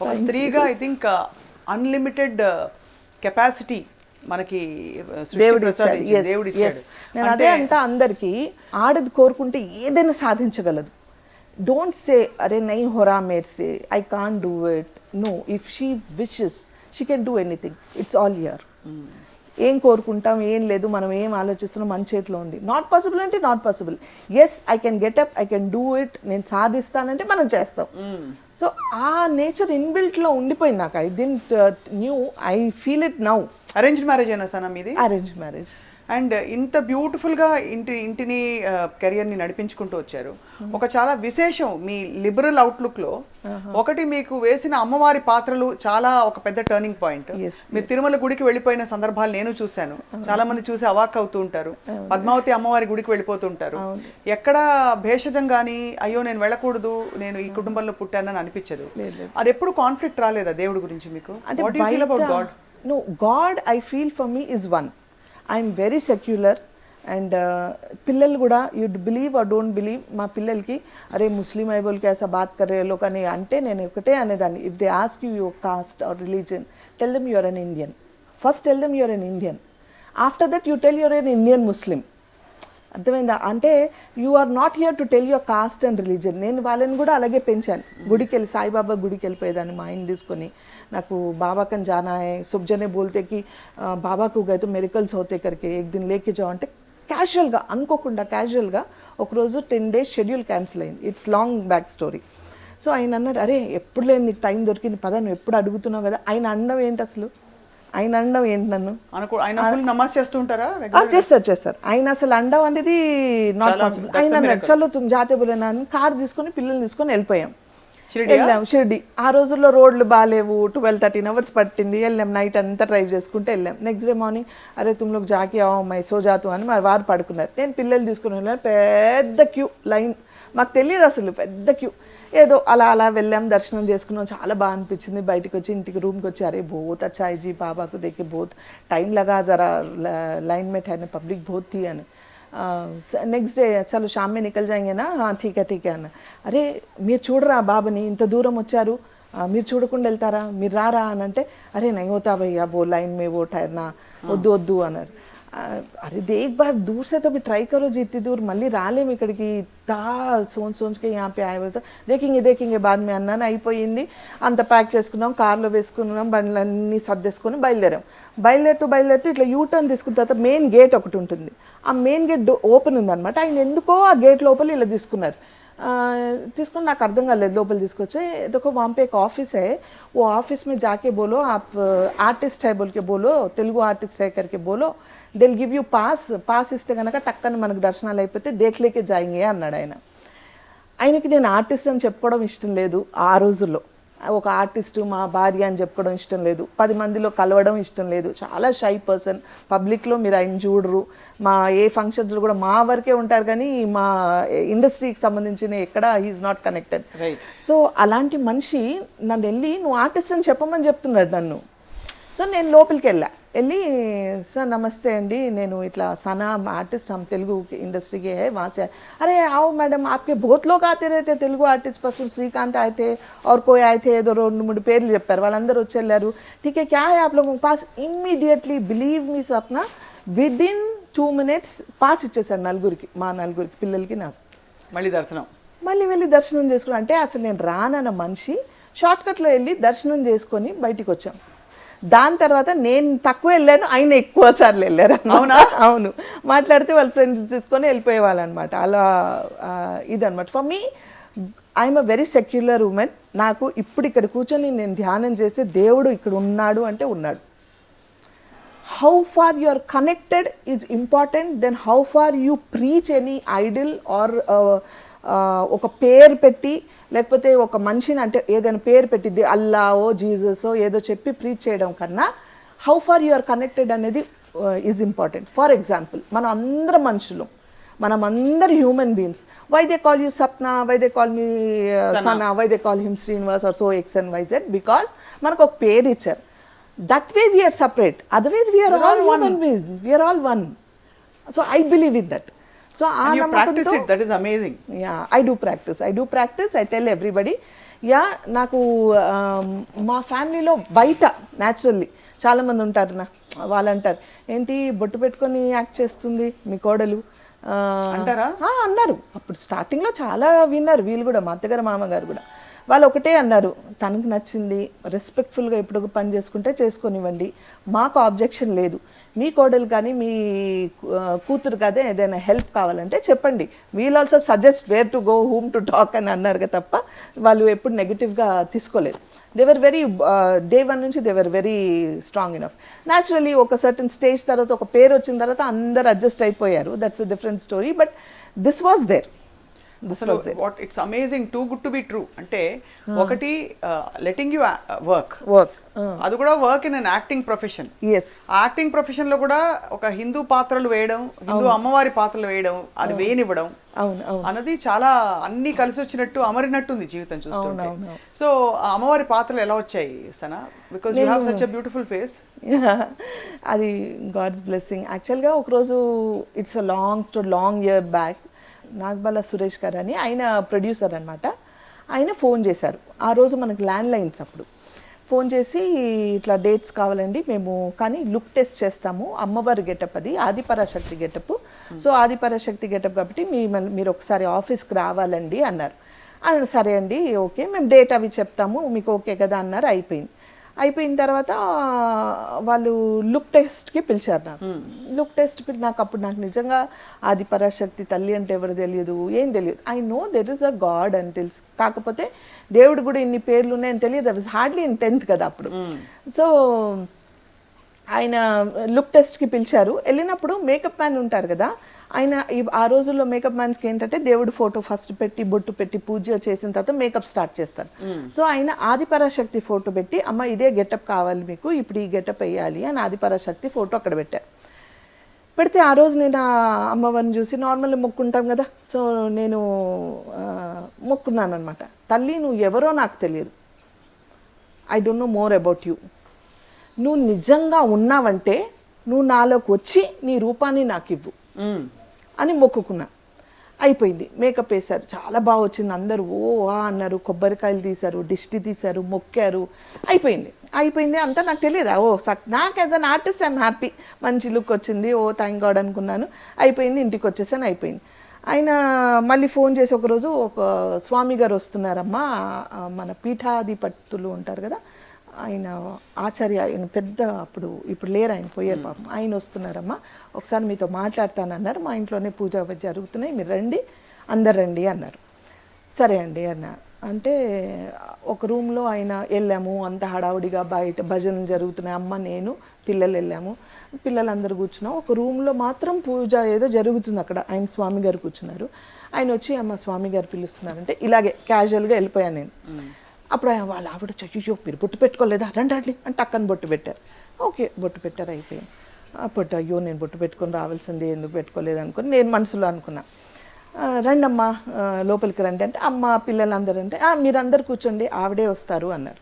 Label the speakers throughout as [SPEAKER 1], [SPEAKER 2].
[SPEAKER 1] ఒక స్త్రీగా I think unlimited capacity మనకి సృష్టి
[SPEAKER 2] దేవుడు నేను అదే అంటా అందరికి ఆడది కోరుకుంటే ఏదైనా సాధించగలదు. డోంట్ సే అరే నై హోరా మేర్ సే I can do it no if she wishes she can do anything it's all here ఏం కోరుకుంటాం ఏం లేదు మనం ఏం ఆలోచిస్తున్నాం మన చేతిలో ఉంది. నాట్ పాసిబుల్ అంటే not possible yes I can get up I can do it నేను సాధిస్తానంటే మనం చేస్తాం. సో ఆ నేచర్ ఇన్బిల్ట్లో ఉండిపోయింది నాకు. I didn't knew I feel it now
[SPEAKER 1] arranged marriage అయినా సనా మీది?
[SPEAKER 2] అరేంజ్ మ్యారేజ్
[SPEAKER 1] అండ్ ఇంత బ్యూటిఫుల్గా ఇంటి ఇంటిని కెరియర్ని నడిపించుకుంటూ వచ్చారు. ఒక చాలా విశేషం మీ లిబరల్ అవుట్లుక్లో ఒకటి మీకు వేసిన అమ్మవారి పాత్రలు చాలా ఒక పెద్ద టర్నింగ్ పాయింట్ మీరు తిరుమల గుడికి వెళ్ళిపోయిన సందర్భాలు నేను చూశాను. చాలా మంది చూసి అవాక్ అవుతూ ఉంటారు. పద్మావతి అమ్మవారి గుడికి వెళ్ళిపోతుంటారు ఎక్కడ భేషజం గానీ అయ్యో నేను వెళ్ళకూడదు నేను ఈ కుటుంబంలో పుట్టానని అనిపించదు. అది ఎప్పుడు కాన్ఫ్లిక్ట్ రాలేదా దేవుడి గురించి మీకు?
[SPEAKER 2] అంటే
[SPEAKER 1] what you feel about God
[SPEAKER 2] no God I feel for me is one I'm very secular and పిల్లలు కూడా you believe or don't believe మా పిల్లలకి అరే ముస్లిం ఐబోల్కి ऐसा బాత్ కర్రేలో కానీ అంటే నేను ఒకటే అనేదాన్ని. If they ask you your caste or religion tell them you're an Indian first tell them you're an Indian after that you tell you're an Indian Muslim అర్థమైందా? అంటే you are not here to tell your caste and religion నేను వాళ్ళని కూడా అలాగే పెంచాను. గుడికి వెళ్ళి సాయిబాబా గుడికి వెళ్ళిపోయేదాన్ని మా ఆయన తీసుకొని. నాకు బాబా కన్ జానా హై బోల్తే కి బాబాకు గైతే మెరికల్స్ హోతే కరికే ఎక్ దిన్ లేకే జాओ అంటే క్యాజువల్గా అనుకోకుండా క్యాజువల్గా ఒకరోజు టెన్ డేస్ షెడ్యూల్ క్యాన్సిల్ అయింది. It's long back story so ఆయన అన్నాడు అరే ఎప్పుడు లేని నీకు టైం దొరికింది పద నువ్వు ఎప్పుడు అడుగుతున్నావు కదా? ఆయన అండం ఏంటి అసలు? ఆయన అండం ఏంటి నన్ను?
[SPEAKER 1] అనుకో ఆయన నమాజ్ చేస్తూ ఉంటారా
[SPEAKER 2] చేస్తారు చేస్తారు. ఆయన అసలు అండం అనేది నాట్ పాసిబుల్ ఆయన అన్నాడు చలో తుమ్ జాతే బోలేనా అని కార్ తీసుకొని పిల్లల్ని తీసుకొని వెళ్ళిపోయాం. వెళ్ళాం షిర్డి. ఆ రోజుల్లో రోడ్లు బాగాలేవు ట్వెల్వ్ థర్టీన్ అవర్స్ పట్టింది. వెళ్ళాం నైట్ అంతా డ్రైవ్ చేసుకుంటూ వెళ్ళాం. నెక్స్ట్ డే మార్నింగ్ అరే తుమ్లోకి జాకి ఆవు మై సో జాతు అని మా వారు పడుకున్నారు. నేను పిల్లలు తీసుకుని వెళ్ళాను పెద్ద క్యూ లైన్ మాకు తెలియదు అసలు పెద్ద క్యూ ఏదో అలా అలా వెళ్ళాం దర్శనం చేసుకున్నాం చాలా బాగా అనిపించింది బయటికి వచ్చి ఇంటికి రూమ్కి వచ్చి అరే బోత్ अच्छा है जी बाबा को देखे बहुत टाइम लगा ज़रा लाइन में ठहरने पब्लिक बहुत थी అని నెక్స్ట్ డే చలో షామ్ మే నికల్ జాయింగేనా हाँ ठीक है ठीक है అన్న అరే మీరు చూడరా బాబుని ఇంత దూరం వచ్చారు ఆ, మీరు చూడకుండా వెళ్తారా మీరు రారా అని అంటే అరే నై హోతా భయ్యా वो लाइन में वो ठहरना వద్దు వద్దు అన్నారు ఆ, అరే దేక్ బార్ दूर से तो भी ट्राई करो जी इतनी दूर మళ్ళీ రాలేము ఇక్కడికి తా సోన్ సోన్స్కి यहाँ पे आए तो దేకింగే దేకింగే బాద్ మే అన్నాను అయిపోయింది అంత ప్యాక్ చేసుకున్నాం కార్లో వేసుకున్నాం బండ్లన్నీ సర్దేసుకొని బయలుదేరాం బయలుదేరుతూ బయలుదేరుతూ ఇట్లా యూ టర్న్ తీసుకున్న తర్వాత మెయిన్ గేట్ ఒకటి ఉంటుంది ఆ మెయిన్ గేట్ ఓపెన్ ఉందన్నమాట ఆయన ఎందుకో ఆ గేట్ లోపల ఇలా తీసుకున్నారు ఆ, తీసుకుని నాకు అర్థం కాలేదు లోపల తీసుకొచ్చి देखो वहाँ पे एक ऑफिस है वो ऑफिस में जाके बोलो आप आर्टिस्ट है बोल के बोलो తెలుగు ఆర్టిస్ట్ है करके बोलो they'll give you pass pass ఇస్తే కనుక టక్కన మనకు దర్శనాలు అయిపోతే దేఖ్లేకే జాయింగే అన్నాడు ఆయన ఆయనకి నేను ఆర్టిస్ట్ అని చెప్పుకోవడం ఇష్టం లేదు ఆ రోజుల్లో ఒక ఆర్టిస్ట్ మా భార్య అని చెప్పుకోవడం ఇష్టం లేదు. పది మందిలో కలవడం ఇష్టం లేదు. చాలా షై పర్సన్ పబ్లిక్లో మీరు ఆయన చూడరు. మా ఏ ఫంక్షన్స్లో కూడా మా వరకే ఉంటారు కానీ మా ఇండస్ట్రీకి సంబంధించిన ఎక్కడ హీఈస్ నాట్ కనెక్టెడ్. సో అలాంటి మనిషి నన్ను వెళ్ళి నువ్వు ఆర్టిస్ట్ అని చెప్పమని చెప్తున్నాడు నన్ను. సో నేను లోపలికి వెళ్ళా. వెళ్ళి సార్ నమస్తే అండి నేను ఇట్లా సనా आर्टिस्ट हम तेलुगु इंडस्ट्री के है वहाँ से आए। अरे आओ मैडम आपके बहुत लोग आते रहते తెలుగు ఆర్టిస్ట్ పర్సన్ శ్రీకాంత్ आए थे और कोई आए थे ఏదో రెండు మూడు పేర్లు చెప్పారు వాళ్ళందరూ వచ్చి వెళ్ళారు ठीक है क्या है आप लोगों के पास immediately believe me Swapna with in two minutes pass ఇచ్చేసారు నలుగురికి మా నలుగురికి పిల్లలకి నాకు
[SPEAKER 1] మళ్ళీ దర్శనం
[SPEAKER 2] మళ్ళీ వెళ్ళి దర్శనం చేసుకుని అంటే అసలు నేను రానన్న మనిషి షార్ట్కట్లో వెళ్ళి దర్శనం చేసుకొని బయటికి వచ్చాం దాని తర్వాత నేను తక్కువ వెళ్ళాను ఆయన ఎక్కువ సార్లు వెళ్ళారు అవునా? అవును. మాట్లాడితే వాళ్ళ ఫ్రెండ్స్ తీసుకొని వెళ్ళిపోయేవాళ్ళు అనమాట అలా ఆ, ఇదన్నమాట. For me I'm a very secular woman నాకు ఇప్పుడు ఇక్కడ కూర్చొని నేను ధ్యానం చేసి దేవుడు ఇక్కడ ఉన్నాడు అంటే ఉన్నాడు. How far you are connected is important then how far you preach any ideal or ఒక పేరు పెట్టి లేకపోతే ఒక మనిషిని అంటే ఏదైనా పేరు పెట్టిద్ది అల్లావో జీససో ఏదో చెప్పి ప్రీచ్ చేయడం కన్నా how far you are connected అనేది ఈజ్ ఇంపార్టెంట్ ఫర్ ఎగ్జాంపుల్ మనం అందరం మనుషులు. మనం అందరు human beings why they call you Sapna why they call me Sana why they call him Srinivas or so X and Y Z because మనకు ఒక పేరు ఇచ్చారు. That way we're separate otherwise we're all human beings we're all one so I believe in that so ఆ నమ్మకంతో
[SPEAKER 1] it that is amazing
[SPEAKER 2] yeah I do practice I do practice I tell everybody yeah నాకు ఆ, మా ఫ్యామిలీలో బయట naturally చాలామంది ఉంటారు నా వాళ్ళు అంటారు ఏంటి బొట్టు పెట్టుకొని యాక్ట్ చేస్తుంది మీ కోడలు?
[SPEAKER 1] అంటారా?
[SPEAKER 2] అన్నారు. అప్పుడు స్టార్టింగ్లో చాలా విన్నారు వీళ్ళు కూడా మా అత్తగారు మామగారు కూడా. వాళ్ళు ఒకటే అన్నారు తనకు నచ్చింది రెస్పెక్ట్ఫుల్గా ఎప్పుడు పని చేసుకుంటే చేసుకొనివ్వండి. మాకు ఆబ్జెక్షన్ లేదు. మీ కోడలు కానీ మీ కూతురు కానీ ఏదైనా హెల్ప్ కావాలంటే చెప్పండి. We'll also suggest where to go whom to talk అని అన్నారు తప్ప వాళ్ళు ఎప్పుడు నెగిటివ్గా తీసుకోలేదు. దేవర్ వెరీ డే వన్ నుంచి they were very strong enough. Naturally ఒక సర్టన్ స్టేజ్ తర్వాత ఒక పేరు వచ్చిన తర్వాత అందరు అడ్జస్ట్ అయిపోయారు. That's a different story but this was there.
[SPEAKER 1] అసలు what it's amazing too good to be true. అంటే ఒకటి లెటింగ్ యూ వర్క్
[SPEAKER 2] వర్క్
[SPEAKER 1] అది కూడా work in an
[SPEAKER 2] acting
[SPEAKER 1] profession acting ప్రొఫెషన్లో కూడా ఒక హిందూ పాత్రలు వేయడం హిందూ అమ్మవారి పాత్రలు వేయడం అది వేయనివ్వడం అన్నది చాలా అన్ని కలిసి వచ్చినట్టు అమరినట్టుంది జీవితం చూస్తుంటే. సో ఆ అమ్మవారి పాత్రలు ఎలా వచ్చాయి Sana? Because you have such a beautiful face
[SPEAKER 2] అది గాడ్స్ బ్లెస్సింగ్ యాక్చువల్గా ఒకరోజు it's a long story long year back Nagabala Suresh గారు అని ఆయన ప్రొడ్యూసర్ అనమాట ఆయన ఫోన్ చేశారు. ఆ రోజు మనకు ల్యాండ్ లైన్స్ అప్పుడు. ఫోన్ చేసి ఇట్లా డేట్స్ కావాలండి మేము కానీ లుక్ టెస్ట్ చేస్తాము. అమ్మవారి గెటప్ అది Adiparashakti getup. So Adiparashakti getup కాబట్టి మీ మీరు ఒకసారి ఆఫీస్కి రావాలండి అన్నారు. అన్నారు సరే అండి ఓకే మేము డేట్ అవి చెప్తాము మీకు ఓకే కదా అన్నారు అయిపోయింది. అయిపోయిన తర్వాత వాళ్ళు లుక్ టెస్ట్కి పిలిచారు నాకు. లుక్ టెస్ట్ నాకు అప్పుడు నాకు నిజంగా ఆది పరాశక్తి తల్లి అంటే ఎవరు తెలియదు ఏం తెలియదు. I know there is a god అని తెలుసు. కాకపోతే దేవుడు కూడా ఇన్ని పేర్లు ఉన్నాయని తెలియదు. హార్డ్లీ ఇన్ టెన్త్ కదా అప్పుడు. సో ఆయన లుక్ టెస్ట్కి పిలిచారు. వెళ్ళినప్పుడు మేకప్ మ్యాన్ ఉంటారు కదా ఆయన ఆ రోజుల్లో మేకప్ మ్యాన్స్కి ఏంటంటే దేవుడు ఫోటో ఫస్ట్ పెట్టి బొట్టు పెట్టి పూజ చేసిన తర్వాత మేకప్ స్టార్ట్ చేస్తారు. సో ఆయన ఆదిపరాశక్తి ఫోటో పెట్టి అమ్మ ఇదే గెటప్ కావాలి మీకు ఇప్పుడు ఈ గెటప్ వేయాలి అని ఆదిపరాశక్తి ఫోటో అక్కడ పెట్టారు పెడితే ఆ రోజు నేను ఆ అమ్మవారిని చూసి నార్మల్ మొక్కుంటాం కదా సో నేను మొక్కున్నాను అనమాట తల్లి నువ్వు ఎవరో నాకు తెలియదు. I don't know more about you నువ్వు నిజంగా ఉన్నావంటే నువ్వు నాలోకి వచ్చి నీ రూపాన్ని నాకు ఇవ్వు. అని మొక్కుకున్నా. అయిపోయింది. మేకప్ వేశారు. చాలా బాగా వచ్చింది. అందరూ ఓ ఆ అన్నారు. కొబ్బరికాయలు తీశారు దిష్టి తీశారు మొక్కారు. అయిపోయింది. అయిపోయింది అంతా నాకు తెలియదు? ఓ సక్ నాకు as an artist I'm happy మంచి లుక్ వచ్చింది. ఓ థ్యాంక్ గాడ్ అనుకున్నాను. అయిపోయింది. ఇంటికి వచ్చేసాను. అయిపోయింది. ఆయన మళ్ళీ ఫోన్ చేసి ఒకరోజు ఒక స్వామి గారు వస్తున్నారమ్మా. మన పీఠాధిపతులు ఉంటారు కదా. ఆయన ఆచార్య ఆయన పెద్ద అప్పుడు ఇప్పుడు లేరు ఆయన పోయారు పాపం. ఆయన వస్తున్నారమ్మా. ఒకసారి మీతో మాట్లాడతానన్నారు. మా ఇంట్లోనే పూజ జరుగుతున్నాయి. మీరు రండి అందరు రండి అన్నారు. సరే అండి అన్న. అంటే ఒక రూమ్లో ఆయన వెళ్ళాము. అంత హడావుడిగా బయట భజనలు జరుగుతున్నాయి. అమ్మ నేను పిల్లలు వెళ్ళాము. పిల్లలందరూ కూర్చున్నాం. ఒక రూమ్లో మాత్రం పూజ ఏదో జరుగుతుంది అక్కడ. ఆయన స్వామి గారు కూర్చున్నారు. ఆయన వచ్చి అమ్మ స్వామి గారు పిలుస్తున్నారంటే ఇలాగే క్యాజువల్గా వెళ్ళిపోయాను నేను. అప్పుడు వాళ్ళ ఆవిడ అయ్యో మీరు బొట్టు పెట్టుకోలేదా? రండి రండి అని టక్కని బొట్టు పెట్టారు. ఓకే బొట్టు పెట్టారు అయిపోయింది. అప్పుడు అయ్యో నేను బొట్టు పెట్టుకొని రావాల్సింది ఎందుకు పెట్టుకోలేదు అనుకుని నేను మనసులో అనుకున్నా. రండమ్మా లోపలికి రండి అంటే అమ్మ పిల్లలందరూ అంటే మీరందరు మీరందరూ కూర్చోండి ఆవిడే వస్తారు అన్నారు.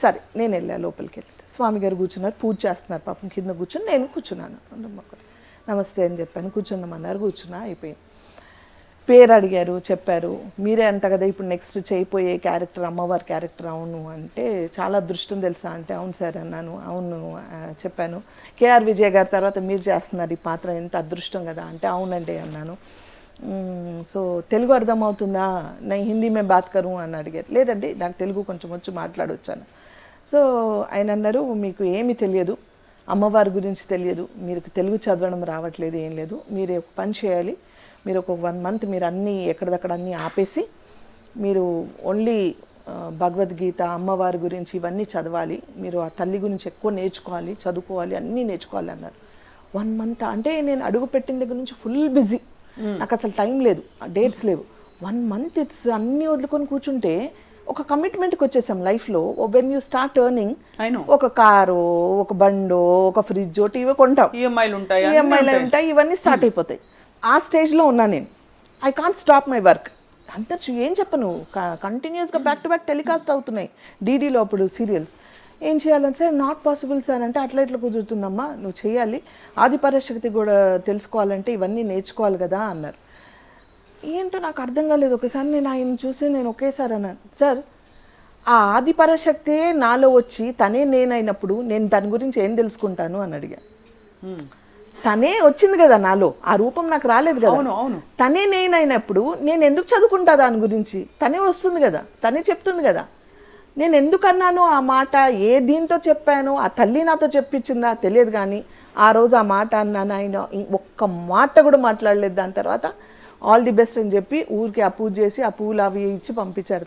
[SPEAKER 2] సరే నేను వెళ్ళా లోపలికి వెళ్ళి స్వామి గారు కూర్చున్నారు పూజ చేస్తున్నారు పాపం కింద కూర్చొని నేను కూర్చున్నాను. నమస్తే అని చెప్పాను. కూర్చున్నామన్నారు కూర్చున్నా అయిపోయింది. పేరు అడిగారు చెప్పారు. మీరే అంట కదా ఇప్పుడు నెక్స్ట్ చేయిపోయే క్యారెక్టర్ అమ్మవారి క్యారెక్టర్ అవును అంటే చాలా అదృష్టం తెలుసా అంటే అవును సార్ అన్నాను. అవును చెప్పాను. కేఆర్ విజయ్ గారి తర్వాత మీరు చేస్తున్నారు ఈ పాత్ర ఎంత అదృష్టం కదా అంటే అవునండి అన్నాను. సో తెలుగు అర్థమవుతుందా? నేను హిందీ మేము బాత్ కరు అని అడిగారు. లేదండి నాకు తెలుగు కొంచెం వచ్చి మాట్లాడొచ్చాను. సో ఆయన అన్నారు మీకు ఏమీ తెలియదు. అమ్మవారి గురించి తెలియదు. మీరు తెలుగు చదవడం రావట్లేదు ఏం లేదు. మీరు పని చేయాలి. మీరు ఒక వన్ మంత్ మీరు అన్నీ ఎక్కడిదక్కడ అన్నీ ఆపేసి మీరు ఓన్లీ భగవద్గీత అమ్మవారి గురించి ఇవన్నీ చదవాలి. మీరు ఆ తల్లి గురించి ఎక్కువ నేర్చుకోవాలి చదువుకోవాలి అన్నీ నేర్చుకోవాలి అన్నారు. వన్ మంత్ అంటే నేను అడుగు పెట్టిన దగ్గర నుంచి ఫుల్ బిజీ. నాకు అసలు టైం లేదు డేట్స్ లేవు. వన్ మంత్ ఇట్స్ అన్నీ వదులుకొని కూర్చుంటే ఒక కమిట్మెంట్కి వచ్చేసాం లైఫ్లో. When you
[SPEAKER 1] start earning.
[SPEAKER 2] ఒక కారు ఒక బండో ఒక ఫ్రిడ్జో టీవీ కొంటాం.
[SPEAKER 1] ఈఎంఐలు ఉంటాయి
[SPEAKER 2] ఈఎంఐలు ఉంటాయి. ఇవన్నీ స్టార్ట్ అయిపోతాయి. ఆ స్టేజ్లో ఉన్నా నేను. I can't stop my work అంత ఏం చెప్పను? కంటిన్యూస్గా బ్యాక్ టు బ్యాక్ టెలికాస్ట్ అవుతున్నాయి. డీడీలో అప్పుడు సీరియల్స్ ఏం చేయాలని సార్ నాట్ పాసిబుల్ సార్ అంటే అట్లా ఇట్లా కుదురుతుందమ్మా నువ్వు చేయాలి. ఆదిపరశక్తి కూడా తెలుసుకోవాలంటే ఇవన్నీ నేర్చుకోవాలి కదా అన్నారు. ఏంటో నాకు అర్థం కాలేదు. ఒకసారి నేను ఆయన చూసి నేను ఒకేసారి అన్నాను సార్ ఆ ఆదిపరశక్తే నాలో వచ్చి తనే నేనైనప్పుడు నేను దాని గురించి ఏం తెలుసుకుంటాను? అని
[SPEAKER 1] అడిగాను
[SPEAKER 2] తనే వచ్చింది కదా నాలో. ఆ రూపం నాకు రాలేదు కదా.
[SPEAKER 1] అవును అవును.
[SPEAKER 2] తనే నేనైనప్పుడు నేను ఎందుకు చదువుకుంటా దాని గురించి? తనే వస్తుంది కదా. తనే చెప్తుంది కదా. నేను ఎందుకు అన్నాను ఆ మాట ఏ దీంతో చెప్పాను ఆ తల్లి నాతో చెప్పించిందా తెలియదు కానీ ఆ రోజు ఆ మాట అన్నాను ఆయన ఒక్క మాట కూడా మాట్లాడలేదు. దాని తర్వాత ఆల్ ది బెస్ట్ అని చెప్పి ఊరికి ఆ పూజ చేసి ఆ పూలు అవి ఇచ్చి పంపించారు.